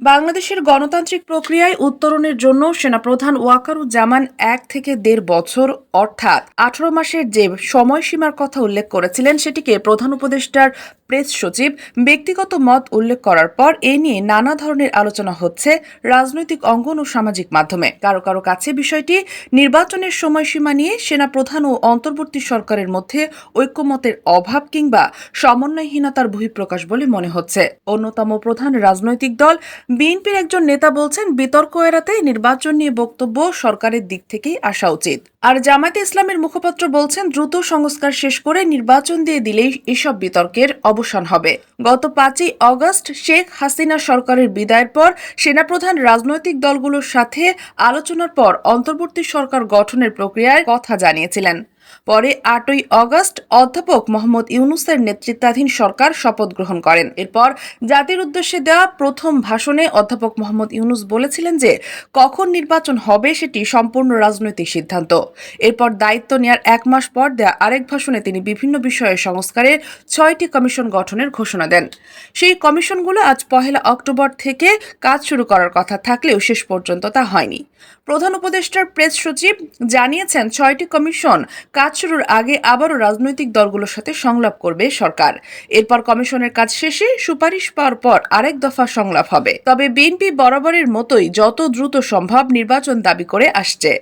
বাংলাদেশের গণতান্ত্রিক প্রক্রিয়ায় উত্তরণের জন্য সেনাপ্রধান ওয়াকারুজ্জামান এক থেকে দেড় বছর, অর্থাৎ আঠারো মাসের যে সময়সীমার কথা উল্লেখ করেছিলেন, সেটিকে প্রধান উপদেষ্টার প্রেস সচিব ব্যক্তিগত মত উল্লেখ করার পর এ নিয়ে নানা ধরনের আলোচনা হচ্ছে রাজনৈতিক অঙ্গন ও সামাজিক মাধ্যমে। কারও কারও কাছে বিষয়টি নির্বাচনের সময়সীমা নিয়ে সেনাপ্রধান ও অন্তর্বর্তী সরকারের মধ্যে ঐক্যমতের অভাব কিংবা সমন্বয়হীনতার বহিঃপ্রকাশ বলে মনে হচ্ছে। অন্যতম প্রধান রাজনৈতিক দল বিএনপির একজন নেতা বলছেন, বিতর্ক এড়াতে নির্বাচন নিয়ে বক্তব্য সরকারের দিক থেকেই আসা উচিত। আর জামায়াতে ইসলামের মুখপাত্র বলছেন, দ্রুত সংস্কার শেষ করে নির্বাচন দিয়ে দিলেই এসব বিতর্কের অবসান হবে। গত পাঁচই অগস্ট শেখ হাসিনা সরকারের বিদায়ের পর সেনাপ্রধান রাজনৈতিক দলগুলোর সাথে আলোচনার পর অন্তর্বর্তী সরকার গঠনের প্রক্রিয়ায় কথা জানিয়েছিলেন। পরে আটই অগস্ট অধ্যাপক মোহাম্মদ ইউনুসের নেতৃত্বাধীন সরকার শপথ গ্রহণ করেন। এরপর জাতির উদ্দেশ্যে দেওয়া প্রথম ভাষণে অধ্যাপক মোহাম্মদ ইউনুস বলেছিলেন যে, কখন নির্বাচন হবে সেটি সম্পূর্ণ রাজনৈতিক সিদ্ধান্ত। এরপর দায়িত্ব নেওয়ার এক মাস পর দেয়া আরেক ভাষণে তিনি বিভিন্ন বিষয়ে সংস্কারের ছয়টি কমিশন গঠনের ঘোষণা দেন। সেই কমিশনগুলো আজ পহেলা অক্টোবর থেকে কাজ শুরু করার কথা থাকলেও শেষ পর্যন্ত তা হয়নি। প্রধান উপদেষ্টার প্রেস সচিব জানিয়েছেন, ছয়টি কমিশন কাজ শুরুর আগে আবারও রাজনৈতিক দলগুলোর সাথে সংলাপ করবে সরকার। এরপর কমিশনের কাজ শেষে সুপারিশ পাওয়ার পর আরেক দফা সংলাপ হবে। তবে বিএনপি বরাবরের মতোই যত দ্রুত সম্ভব নির্বাচন দাবি করে আসছে।